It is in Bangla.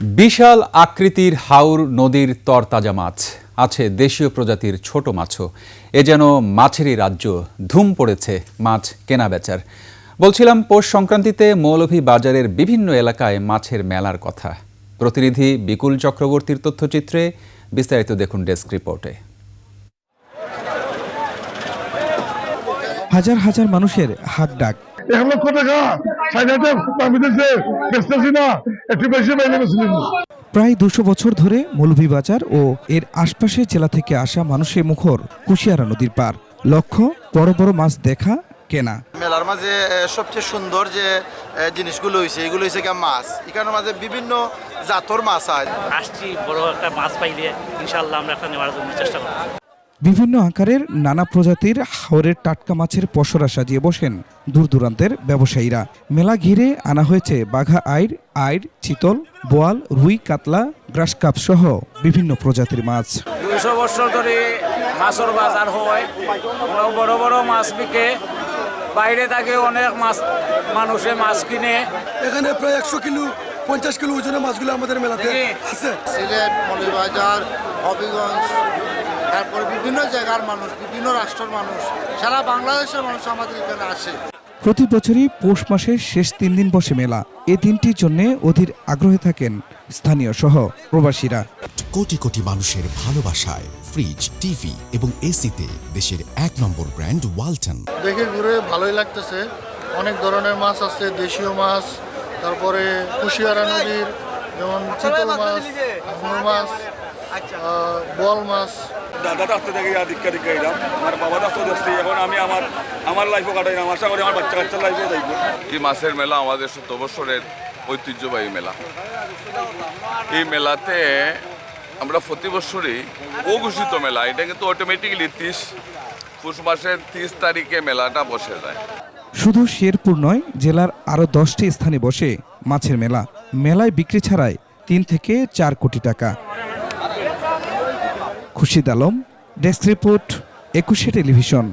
বিশাল আকৃতির হাওর নদীর তরতাজা মাছ। আছে দেশীয় প্রজাতির ছোট মাছও। এ যেন মাছেরই রাজ্য। ধুম পড়েছে মাছ কেনা বেচার বলছিলাম, পৌষ সংক্রান্তিতে মৌলভী বাজারের বিভিন্ন এলাকায় মাছের মেলার কথা। প্রতিনিধি বিকুল চক্রবর্তীর তথ্যচিত্রে বিস্তারিত দেখুন ডেস্ক রিপোর্টে। হাজার হাজার মানুষের হাক ডাক। এক লক্ষ টাকা। সাইডাতে আমি দিচ্ছে বেচতেছি না। একটু বেশি বাইরে বেছিলাম প্রায় দুশো বছর ধরে মৌলভীবাজার ও এর আশপাশের জেলা থেকে আসা মানুষের মুখর কুশিয়ারা নদীর পার। লক্ষ্য বড় বড় মাছ দেখা কেনা। মেলার মাঝে সবচেয়ে সুন্দর যে জিনিসগুলো হয়েছে এগুলো হয়েছে গিয়ে মাছ। এখানে মাঝে বিভিন্ন জাতর মাছ আছে আসছি বড় একটা মাছ পাইলে ইনশাল্লাহ আমরা একটা নেওয়ার জন্য চেষ্টা করব। বিভিন্ন আকারের নানা প্রজাতির হাওরের টাটকা মাছের পসরা সাজিয়ে বসেন দূর দূরান্তের ব্যবসায়ীরা। মেলা ঘিরে আনা হয়েছে বাঘা আইর আইর চিতল বোয়াল রুই কাতলা গ্রাস কাপ সহ বিভিন্ন প্রজাতির মাছ। দুইশো বছর ধরে মাছের বাজার হয়। বড় বড় মাছ বিকে। বাইরে থাকে অনেক মাছ মানুষে মাছ কিনে। এখানে প্রায় একশো কিলো পঞ্চাশ কিলো ওজনের মাছগুলো আমাদের মেলাতে আছে। সিলেট মৌলভীবাজার হবিগঞ্জ তারপরে বিভিন্ন জায়গার মানুষ বিভিন্ন রাষ্ট্রের মানুষ সারা বাংলাদেশের মানুষ আমাদের এখানে আসে। প্রতি বছরই পৌষ মাসের শেষ তিন দিন বসে মেলা। এ দিনটির জন্য অধীর আগ্রহে থাকেন স্থানীয় সহ প্রবাসীরা। কোটি কোটি মানুষের ভালোবাসায় ফ্রিজ টিভি এবং এসিতে দেশের এক নম্বর ব্র্যান্ড ওয়ালটন। দেখে ঘুরে ভালোই লাগতেছে। অনেক ধরনের মাছ আছে দেশীয় মাছ তারপরে কুশিয়ারা নদীর যেমন চিতল মাছ ভাঙর মাছ আহ, বোয়াল মাছ। দাদা ডাক্তার থেকে দীক্ষা দীক্ষা এলাম আমার বাবা ডাক্তার দেখছি এখন আমি আমার আমার লাইফও কাটাইলাম। আশা করি আমার বাচ্চা কাচ্চার লাইফও দেখব এই মাছের মেলা আমাদের সত্য বছরের ঐতিহ্যবাহী মেলা। এই মেলাতে আমরা প্রতি বছরই অঘোষিত মেলা। এটা কিন্তু অটোমেটিক্যালি তিরিশ পুষ মাসের তিরিশ তারিখে মেলাটা বসে যায়। শুধু শেরপুর নয়, জেলার আরও দশটি স্থানে বসে মাছের মেলা। মেলায় বিক্রি ছাড়ায় তিন থেকে চার কোটি টাকা। Khurshid Alam, desk report, Ekushey television.